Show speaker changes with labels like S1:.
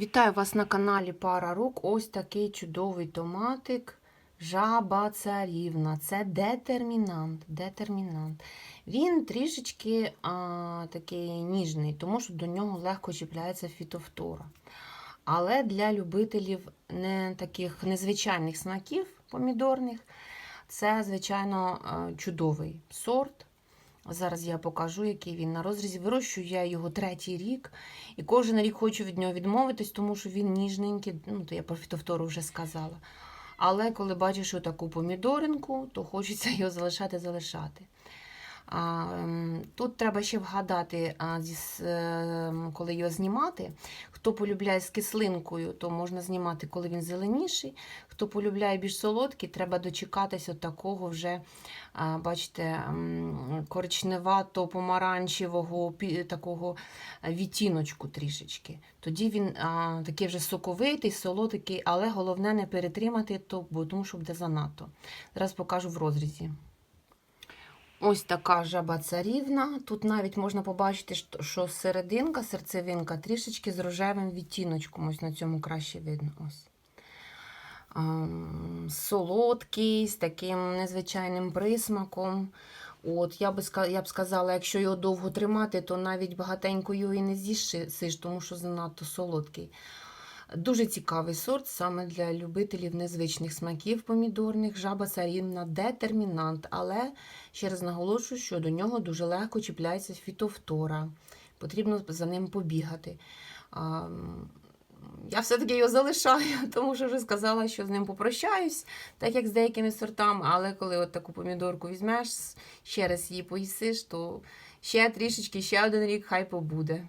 S1: Вітаю вас на каналі Пара Рук. Ось такий чудовий томатик. Жаба царівна. Це детермінант. детермінант. Він трішечки а, такий ніжний, тому що до нього легко чіпляється фітофтора. Але для любителів не таких незвичайних смаків помідорних, це, звичайно, чудовий сорт. Зараз я покажу, який він на розрізі. Вирощую я його третій рік, і кожен рік хочу від нього відмовитись, тому що він ніжненький. Ну, то я про фітофтору вже сказала. Але коли бачиш таку помідоринку, то хочеться його залишати, залишати. А, ем, Тут треба ще вгадати, ем, коли його знімати. Хто полюбляє з кислинкою, то можна знімати, коли він зеленіший. Хто полюбляє більш солодкий, треба дочекатися такого вже, бачите, м, коричневато-помаранчевого такого е, відтіночку трішечки. Тоді він такий вже соковитий, солодкий, але головне не перетримати, то, бо тому що буде занадто. Зараз покажу в розрізі. Ось така жаба царівна. Тут навіть можна побачити, що- серединка, серцевинка трішечки з рожевим відтіночком. Ось на цьому краще видно. Ось. Солодкий, з таким незвичайним присмаком. От, я, би, я б сказала, якщо його довго тримати, то навіть багатенько його і не з'їсиш, тому що занадто солодкий. Дуже цікавий сорт саме для любителів незвичних смаків помідорних. Жаба царівна детермінант, але ще раз наголошую, що до нього дуже легко чіпляється фітофтора. Потрібно за ним побігати. Я все-таки його залишаю, тому що вже сказала, що з ним попрощаюсь, так як з деякими сортами, але коли от таку помідорку візьмеш, ще раз її поїсиш, то ще трішечки, ще один рік хай побуде.